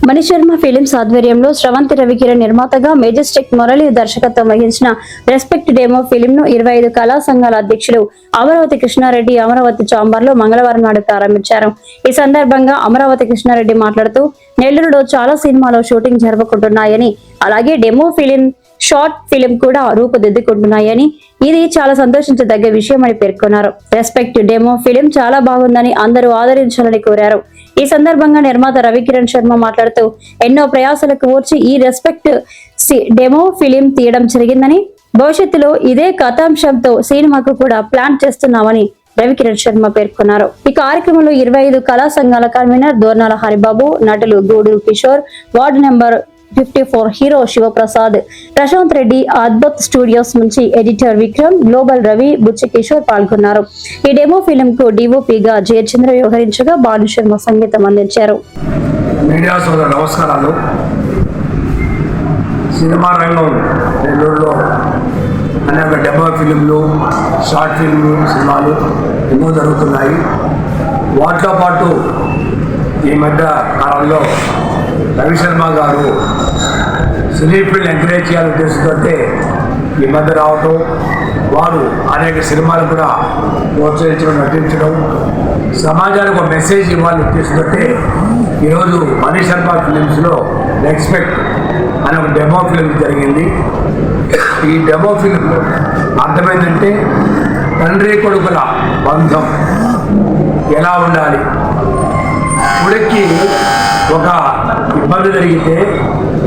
Mani Sharma films ఆధ్వర్యంలో స్రవంతి రవికిరణ్ నిర్మాతగా Majestic Murali దర్శకత్వం వహించిన రెస్పెక్ట్ డెమో ఫిలిం ను ఇరవై ఐదు కళా సంఘాల అధ్యక్షులు అమరావతి కృష్ణారెడ్డి అమరావతి చాంబర్లో మంగళవారం నాడు ప్రారంభించారు. ఈ సందర్భంగా అమరావతి కృష్ణారెడ్డి మాట్లాడుతూ నెల్లూరులో చాలా సినిమాలో షూటింగ్ జరగకుంటున్నాయని అలాగే డెమో ఫిలిం షార్ట్ ఫిలిం కూడా రూపుదిద్దుకుంటున్నాయని ఇది చాలా సంతోషించదగ్గ విషయం అని పేర్కొన్నారు. రెస్పెక్ట్ డెమో ఫిలిం చాలా బాగుందని అందరూ ఆదరించాలని కోరారు. ఈ సందర్భంగా నిర్మాత రవికిరణ్ శర్మ మాట్లాడుతూ ఎన్నో ప్రయాసాలకు ఓర్చి ఈ రెస్పెక్ట్ డెమో ఫిలిం తీయడం జరిగిందని భవిష్యత్తులో ఇదే కథాంశంతో సినిమాకు కూడా ప్లాన్ చేస్తున్నామని రవికిరణ్ శర్మ పేర్కొన్నారు. ఈ కార్యక్రమంలో ఇరవై ఐదు కళా సంఘాల కన్వీనర్ దోర్నాల హరిబాబు నటులు Guduru Kishore ward number fifty four hero Shivaprasad Prashanth Reddy Adbhut studios నుంచి ఎడిటర్ విక్రమ్ గ్లోబల్ రవి బుచ్చకిషోర్ పాల్గొన్నారు. ఈ డెమో ఫిలిం కు డిఓపిగా జయచంద్ర వ్యవహరించగా భాను సంగీతం అందించారు. మీడియా సోదరు నమస్కారాలు. సినిమా రంగం నెల్లూరులో అనేక డెమో ఫిలింలు షార్ట్ ఫిల్మ్లు సినిమాలు ఎన్నో జరుగుతున్నాయి. వాటితో పాటు ఈ మధ్య కాలంలో రవిశర్మ గారు సినీ ఎంకరేజ్ చేయాలని ఉద్దేశంతో ఈ మధ్య రావటం వారు అనేక సినిమాలు కూడా ప్రోత్సహించడం నటించడం సమాజానికి ఒక మెసేజ్ ఇవ్వాలని ఉద్దేశంతో ఈరోజు మణి శర్మ ఫిలిమ్స్లో ఎక్స్పెక్ట్ అనే ఒక డెమో ఫిలిం జరిగింది. ఈ డెమో ఫిలిం అర్థమైందంటే తండ్రి కొడుకుల బంధం ఎలా ఉండాలి? కొడుక్కి ఒక ఇబ్బంది జరిగితే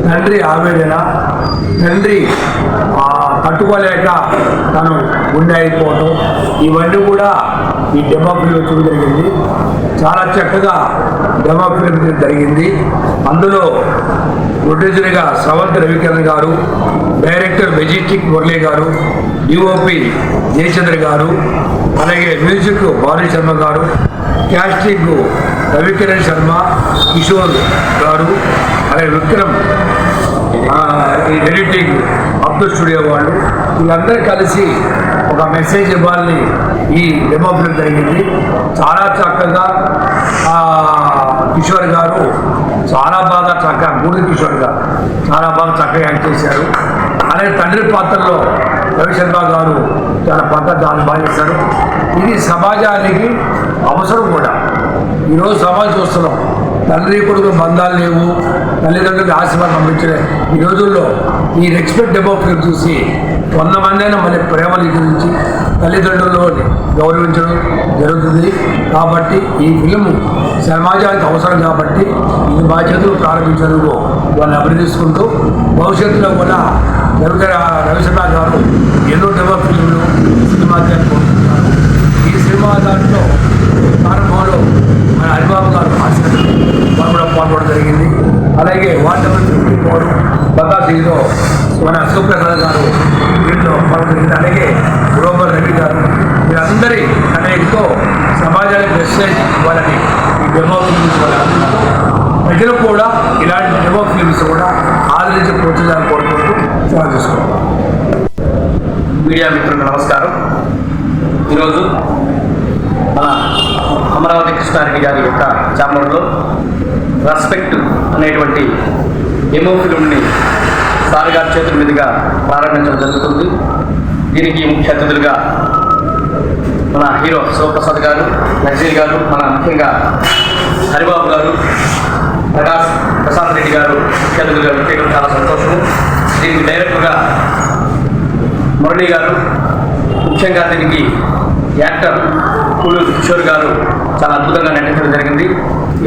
తండ్రి ఆవేదన తండ్రి తట్టుకోలేక తను గుండె అయిపోవటం ఇవన్నీ కూడా ఈ డెమో ఫిలిం జరిగింది. చాలా చక్కగా డెమో ఫిలిం జరిగింది. అందులో ప్రొడ్యూసర్గా సవంత్ రవికిరణ్ గారు డైరెక్టర్ మెజిస్టిక్ మురళి గారు డిఓపి జయచంద్ర గారు అలాగే మ్యూజిక్ భాను శర్మ గారు క్యాస్టింగ్ రవికిరణ్ శర్మ కిషోర్ గారు అలాగే విక్రమ్ ఈ ఎడిటింగ్ అబ్దుల్ స్టూడియో వాళ్ళు వీళ్ళందరూ కలిసి ఒక మెసేజ్ ఇవ్వాలని ఈ డెమో జరిగింది. చాలా చక్కగా కిషోర్ గారు చాలా బాగా చక్కగా మూడు కిషోర్ గారు చాలా బాగా చక్కగా యాక్ట్ చేశారు. అలాగే తండ్రి పాత్రలో రవిశర్మ గారు చాలా పంట దాన్ని భావిస్తారు ఇది సమాజానికి అవసరం కూడా. ఈరోజు సమాజం చూస్తున్నాం. తండ్రి కొడుకు బంధాలు లేవు తల్లిదండ్రులకు ఆశీర్వాదం పంపించలే ఈ రోజుల్లో ఈ రెస్పెక్ట్ డెమో ఫిల్మ్ చూసి వంద మంది అయినా మళ్ళీ ప్రేమల గురించి తల్లిదండ్రులు గౌరవించడం జరుగుతుంది. కాబట్టి ఈ ఫిలిం సమాజానికి అవసరం కాబట్టి ఇది బాధ్యతలు ప్రారంభించేందుకు వాళ్ళని అభినందిస్తుంటూ భవిష్యత్తులో కూడా రవి రవిశర్మ గారు ఎన్నో డెవలప్ ఫిల్మ్లు సినిమా కోరుకుంటున్నారు ఈ సినిమా దాంట్లో ప్రారంభంలో మన హరిబాబు గారు ఆశీర్వాదం వారు కూడా పాల్గొనడం జరిగింది. అలాగే వార్డు నెంబర్ ఫిఫ్టీ ఫోర్ బతాసీలో మన సుప్రసాద్ గారు దీంట్లో పాల్గొనింది అలాగే గ్లోబల్ రెడ్డి గారు వీరందరి కలయికతో సమాజానికి మెసేజ్ ఇవ్వాలని ఈ డెమో ఫిల్మ్స్ వల్ల ప్రజలు కూడా ఇలాంటి డెమో ఫిల్మ్స్ కూడా ఆదరించి ప్రోత్సహించాలని మీడియా మిత్రులకు నమస్కారం. ఈరోజు మన అమరావతి కృష్ణారెడ్డి గారి యొక్క ఛాంబర్లో రెస్పెక్ట్ అనేటువంటి ఎమో ఫిల్మ్ని సార్ గారి చేతుల మీదుగా ప్రారంభించడం జరుగుతుంది. దీనికి ముఖ్య అతిథులుగా మన హీరో శివప్రసాద్ గారు నజీర్ గారు మన ముఖ్యంగా హరిబాబు గారు ప్రకాష్ ప్రశాంత్ రెడ్డి గారు ముఖ్య అతిథులుగా చాలా సంతోషము. దీనికి డైరెక్టర్గా మురళి గారు ముఖ్యంగా దీనికి యాక్టర్ కులు కిషోర్ గారు చాలా అద్భుతంగా నటించడం జరిగింది.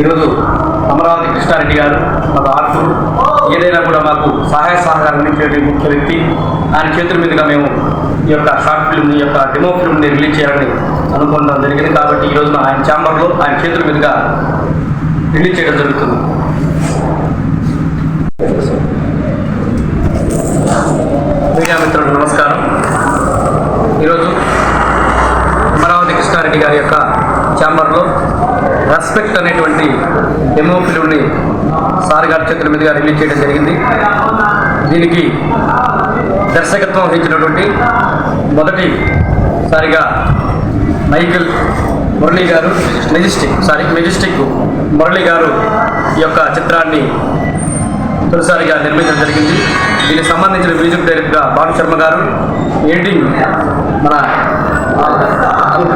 ఈరోజు అమరావతి కృష్ణారెడ్డి గారు మాకు ఆర్టు ఏదైనా కూడా మాకు సహాయ సహకారం అందించే ముఖ్య వ్యక్తి. ఆయన చేతుల మీదుగా మేము ఈ యొక్క షార్ట్ ఫిల్మ్ ఈ యొక్క డెమో ఫిల్మ్ని రిలీజ్ చేయాలని అనుకోవడం జరిగింది కాబట్టి ఈ రోజున ఆయన ఛాంబర్లో ఆయన చేతుల మీదుగా రిలీజ్ చేయడం జరుగుతుంది. మీడియా మిత్రులు నమస్కారం. ఈరోజు అమరావతి కృష్ణారెడ్డి గారి యొక్క ఛాంబర్లో రెస్పెక్ట్ అనేటువంటి డెమో ఫిల్మ్ని సార్ గారి చేతుల మీదుగా రిలీజ్ చేయడం జరిగింది. దీనికి దర్శకత్వం వహించినటువంటి మొదటిసారిగా మైకిల్ మురళీ గారు మెజిస్టిక్ సారీ మెజిస్టిక్ మురళీ గారు ఈ యొక్క చిత్రాన్ని తొలిసారిగా నిర్మించడం జరిగింది. దీనికి సంబంధించిన మ్యూజిక్ డైరెక్టర్గా భాను శర్మ గారు ఎడిటింగ్ మన అద్భుత్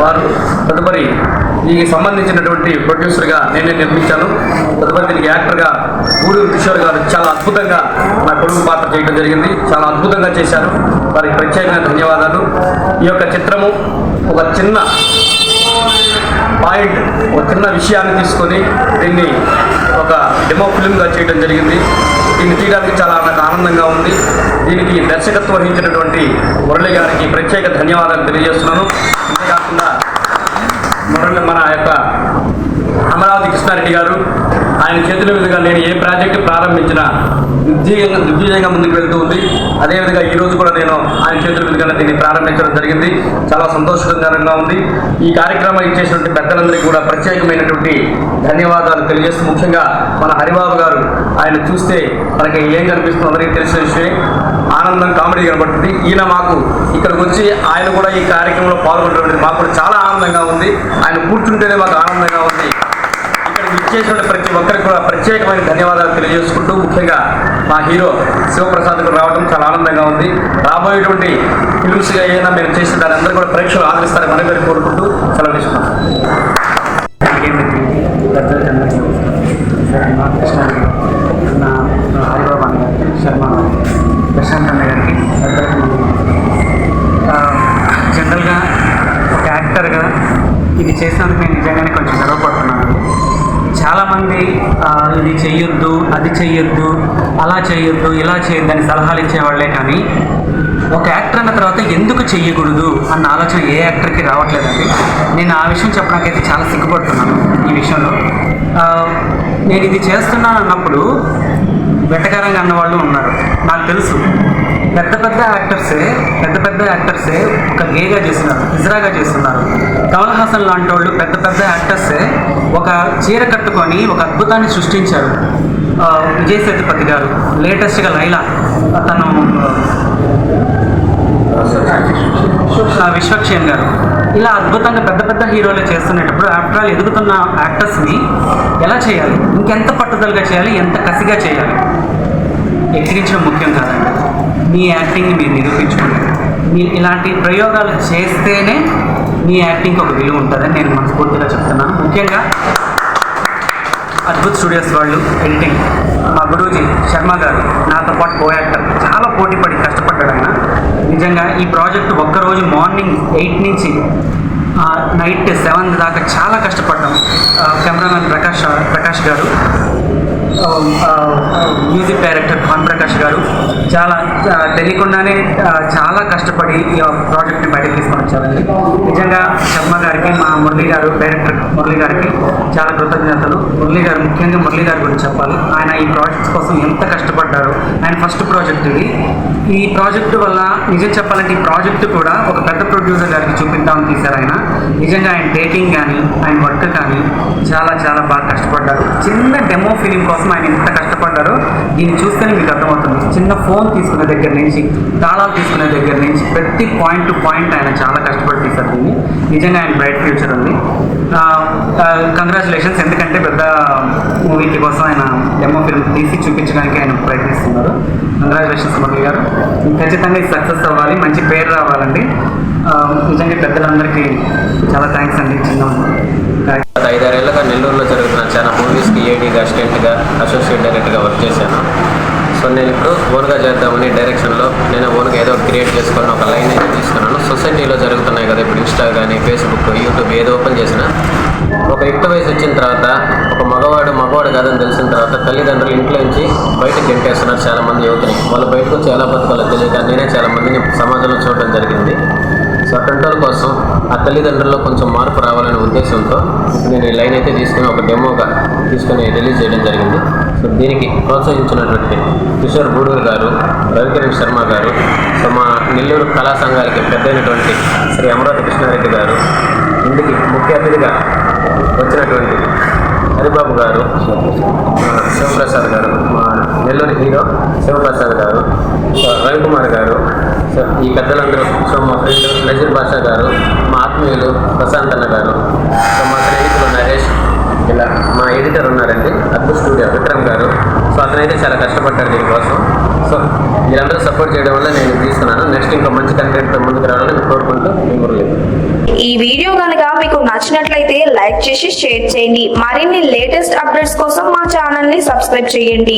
వారు తదుపరి దీనికి సంబంధించినటువంటి ప్రొడ్యూసర్గా నేనే నిర్మించాను. తదుపరి దీనికి యాక్టర్గా గూడూరు కిషోర్ గారు చాలా అద్భుతంగా నా కొడుకు పాత్ర చేయడం జరిగింది. చాలా అద్భుతంగా చేశారు. వారికి ప్రత్యేకమైన ధన్యవాదాలు. ఈ యొక్క చిత్రము ఒక చిన్న పాయింట్ ఒక చిన్న విషయాన్ని తీసుకొని దీన్ని ఒక డెమో ఫిల్మ్గా చేయడం జరిగింది. దీన్ని తీయడానికి చాలా నాకు ఆనందంగా ఉంది. దీనికి దర్శకత్వం వహించినటువంటి మురళి గారికి ప్రత్యేక ధన్యవాదాలు తెలియజేస్తున్నాను. అంతేకాకుండా మురళి మన యొక్క అమరావతి కృష్ణారెడ్డి గారు ఆయన చేతుల మీదుగా నేను ఏ ప్రాజెక్టు ప్రారంభించినా నిర్జీయంగా దిగ్విజయంగా ముందుకు వెళ్తూ ఉంది. అదేవిధంగా ఈ రోజు కూడా నేను ఆయన చేతుల మీదుగా దీన్ని ప్రారంభించడం జరిగింది. చాలా సంతోషకరంగా ఉంది. ఈ కార్యక్రమం ఇచ్చేసినటువంటి పెద్దలందరికీ కూడా ప్రత్యేకమైనటువంటి ధన్యవాదాలు తెలియజేస్తూ ముఖ్యంగా మన హరిబాబు గారు ఆయన చూస్తే మనకి ఏం కనిపిస్తుందో అందరికీ తెలిసిన విషయం ఆనందం కామెడీ కనబడుతుంది. ఈయన మాకు ఇక్కడికి వచ్చి ఆయన కూడా ఈ కార్యక్రమంలో పాల్గొనడం మాకు కూడా చాలా ఆనందంగా ఉంది. ఆయన కూర్చుంటేనే మాకు ఆనందంగా ఉంది. ఇక్కడికి ఇచ్చేసిన ప్రతి ఒక్కరికి కూడా ప్రత్యేకమైన ధన్యవాదాలు తెలియజేసుకుంటూ ముఖ్యంగా మా హీరో శివప్రసాద్ గారు రావడం చాలా ఆనందంగా ఉంది. రాబోయేటువంటి ఫిల్మ్స్ ఏదైనా మీరు చేసిన దాని అందరూ కూడా ప్రేక్షకులు ఆదరిస్తారని మనం గారు కోరుకుంటూ సెలవు తీసుకున్నాం శర్మ ప్రశాంత్ అన్న గారికి జనరల్గా ఒక యాక్టర్గా ఇది చేసినందుకు నేను నిజంగానే కొంచెం గర్వపడుతున్నాను. చాలామంది ఇది చెయ్యొద్దు అది చెయ్యొద్దు అలా చేయొద్దు ఇలా చేయొద్దు అని సలహాలు ఇచ్చేవాళ్ళే కానీ ఒక యాక్టర్ అన్న తర్వాత ఎందుకు చెయ్యకూడదు అన్న ఆలోచన ఏ యాక్టర్కి రావట్లేదండి. నేను ఆ విషయం చెప్పడానికైతే చాలా సిగ్గుపడుతున్నాను ఈ విషయంలో. నేను ఇది చేస్తున్నాను అన్నప్పుడు వెటకారంగా అన్నవాళ్ళు ఉన్నారు. నాకు తెలుసు. పెద్ద పెద్ద యాక్టర్సే పెద్ద పెద్ద యాక్టర్సే ఒక గేగా చేస్తున్నారు ఇజ్రాగా చేస్తున్నారు. కమల్ హాసన్ లాంటి వాళ్ళు పెద్ద పెద్ద యాక్టర్సే ఒక చీర కట్టుకొని ఒక అద్భుతాన్ని సృష్టించారు. విజయ్ సేతుపతి గారు లేటెస్ట్గా లైలా తను ఆ, గారు. ఇలా అద్భుతంగా పెద్ద పెద్ద హీరోలు చేస్తున్నప్పుడు ఆఫ్టర్ ఆల్ ఎదుగుతున్న యాక్టర్స్ని ఎలా చేయాలి? ఇంకెంత పట్టుదలగా చేయాలి? ఎంత కసిగా చేయాలి? ఎక్కిరించడం ముఖ్యం కాదండి. మీ యాక్టింగ్ని మీరు నిరూపించుకోండి. మీరు ఇలాంటి ప్రయోగాలు చేస్తేనే మీ యాక్టింగ్కి ఒక విలువ ఉంటుందని నేను మనస్ఫూర్తిగా చెప్తున్నాను. ముఖ్యంగా అద్భుత్ స్టూడియోస్ వాళ్ళు ఎడిటింగ్. మా గురూజీ శర్మ గారు నాతో పాటు కో యాక్టర్ చాలా పోటీ పడి కష్టపడ్డాడన్న. నిజంగా ఈ ప్రాజెక్ట్ ఒక్కరోజు మార్నింగ్ ఎయిట్ నుంచి నైట్ సెవెన్ దాకా చాలా కష్టపడ్డాం. కెమెరామెన్ ప్రకాష్ ప్రకాష్ గారు మ్యూజిక్ డైరెక్టర్ భాన్ ప్రకాష్ గారు చాలా తెలియకుండానే చాలా కష్టపడి ఈ ప్రాజెక్ట్ని బయటకు తీసుకొని వచ్చారండి. నిజంగా శర్మ గారికి మా మురళి గారు డైరెక్టర్ మురళి గారికి చాలా కృతజ్ఞతలు. మురళి గారు ముఖ్యంగా మురళి గారి గురించి చెప్పాలి. ఆయన ఈ ప్రాజెక్ట్స్ కోసం ఎంత కష్టపడ్డారు. ఆయన ఫస్ట్ ప్రాజెక్ట్ ఇది. ఈ ప్రాజెక్టు వల్ల నిజం చెప్పాలంటే ఈ ప్రాజెక్టు కూడా ఒక పెద్ద ప్రొడ్యూసర్ గారికి చూపిద్దామని తీశారు ఆయన. నిజంగా ఆయన టేకింగ్ కానీ ఆయన వర్క్ కానీ చాలా చాలా బాగా కష్టపడ్డారు. చిన్న డెమో ఫిలిం కోసం ఆయన ఎంత కష్టపడ్డారో దీన్ని చూస్తేనే మీకు అర్థమవుతుంది. చిన్న ఫోన్ తీసుకునే దగ్గర నుంచి తాళాలు తీసుకునే దగ్గర నుంచి ప్రతి పాయింట్ టు పాయింట్ ఆయన చాలా కష్టపడి తీశారు దీన్ని. నిజంగా ఆయన బ్రైట్ ఫ్యూచర్ ఉంది. కంగ్రాచులేషన్స్ ఎందుకంటే పెద్ద మూవీకి కోసం ఆయన డెమో ఫిల్మ్ తీసి చూపించడానికి ఆయన ప్రయత్నిస్తున్నారు. కంగ్రాచులేషన్స్ మురళి గారు. ఖచ్చితంగా ఇది సక్సెస్ అవ్వాలి మంచి పేరు రావాలండి. నిజంగా పెద్దలందరికీ చాలా థ్యాంక్స్ అండి. చిన్న గత ఐదారేళ్ళుగా నెల్లూరులో జరుగుతున్న చాలా మూవీస్కి ఏడీగా అసిస్టెంట్గా అసోసియేట్ డైరెక్టర్గా వర్క్ చేశాను. సో నేను ఇప్పుడు ఓన్గా చేద్దామని డైరెక్షన్లో నేను ఓన్గా ఏదో ఒకటి క్రియేట్ చేసుకొని ఒక లైన్ అయితే తీసుకున్నాను. సొసైటీలో జరుగుతున్నాయి కదా ఇప్పుడు ఇన్స్టా కానీ ఫేస్బుక్ యూట్యూబ్ ఏదో ఓపెన్ చేసినా ఒక యుక్త వయసు వచ్చిన తర్వాత ఒక మగవాడు మగవాడు కాదని తెలిసిన తర్వాత తల్లిదండ్రులు ఇంట్లో నుంచి బయటకు గెంటేస్తున్నారు చాలా మంది యువతని వాళ్ళు బయటకు వచ్చి ఎలా బతకాలో తెలియక నేనే చాలా మందిని సమాజంలో చూడడం జరిగింది. సో అటువంటి కోసం ఆ తల్లిదండ్రుల్లో కొంచెం మార్పు రావాలనే ఉద్దేశంతో నేను ఈ లైన్ అయితే తీసుకుని ఒక డెమోగా తీసుకొని రిలీజ్ చేయడం జరిగింది. దీనికి ప్రోత్సహించినటువంటి కిషోర్ గూడూరు గారు రవికిరణ్ శర్మ గారు సో మా నెల్లూరు కళా సంఘాలకి పెద్దయినటువంటి శ్రీ అమరావతి కృష్ణారెడ్డి గారు ఇంటికి ముఖ్య అతిథిగా వచ్చినటువంటి హరిబాబు గారు శివప్రసాద్ గారు మా నెల్లూరు హీరో శివప్రసాద్ గారు రవికుమార్ గారు సో ఈ పెద్దలందరూ సో మా ఫ్రెండ్ నజీర్ బాషా గారు మా ఆత్మీయులు ప్రశాంత్ అన్న గారు సో మా స్నేహితులు ఎడిటర్ ఉన్నారండి అద్భుత స్టూడియో విక్రమ్ గారు. సో అతనైతే చాలా కష్టపడ్డారు దీనికోసం. సో మీరందరూ సపోర్ట్ చేయడం వల్ల నేను తీసుకున్నాను. నెక్స్ట్ ఇంకా మంచి కంటెంట్తో ముందుకు రావాలని కోరుకుంటూ ఈ వీడియో కనుక మీకు నచ్చినట్లయితే లైక్ చేసి షేర్ చేయండి. మరిన్ని లేటెస్ట్ అప్డేట్స్ కోసం మా ఛానల్ని సబ్స్క్రైబ్ చేయండి.